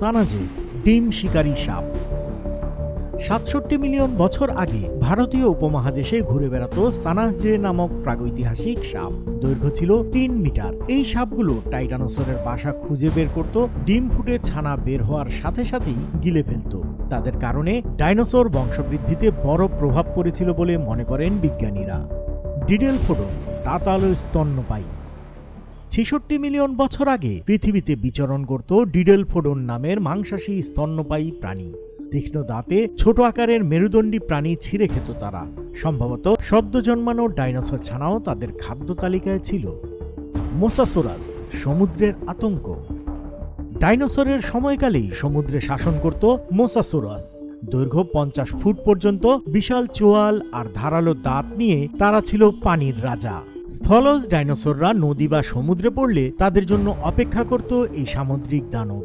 সানাজে, ডিম শিকারী সাপ। সাতষট্টি মিলিয়ন বছর আগে ভারতীয় উপমহাদেশে ঘুরে বেড়াতো সানাহজে নামক প্রাগৈতিহাসিক সাপ। দৈর্ঘ্য ছিল তিন মিটার। এই সাপগুলো টাইটানোসরের বাসা খুঁজে বের করত, ডিম ফুটে ছানা বের হওয়ার সাথে সাথেই গিলে ফেলত। তাদের কারণে ডাইনোসর বংশবৃদ্ধিতে বড় প্রভাব পড়েছিল বলে মনে করেন বিজ্ঞানীরা। ডিডেল ফোডন তাতাল স্তন্যপায়ী। ছেষট্টি মিলিয়ন বছর আগে পৃথিবীতে বিচরণ করত ডিডেল ফোডন নামের মাংসাশী স্তন্যপায়ী প্রাণী। তীক্ষ্ণ দাঁতে ছোট আকারের মেরুদণ্ডী প্রাণী ছিঁড়ে খেত তারা। সম্ভবত সদ্য জন্মানো ডাইনোসর ছানাও তাদের খাদ্য তালিকায় ছিল। মোসাসোরাস, সমুদ্রের আতঙ্ক। ডাইনোসরের সময়কালেই সমুদ্রে শাসন করত মোসাসোরাস। দৈর্ঘ্য পঞ্চাশ ফুট পর্যন্ত, বিশাল চোয়াল আর ধারালো দাঁত নিয়ে তারা ছিল পানির রাজা। স্থলজ ডাইনোসররা নদী বা সমুদ্রে পড়লে তাদের জন্য অপেক্ষা করত এই সামুদ্রিক দানব।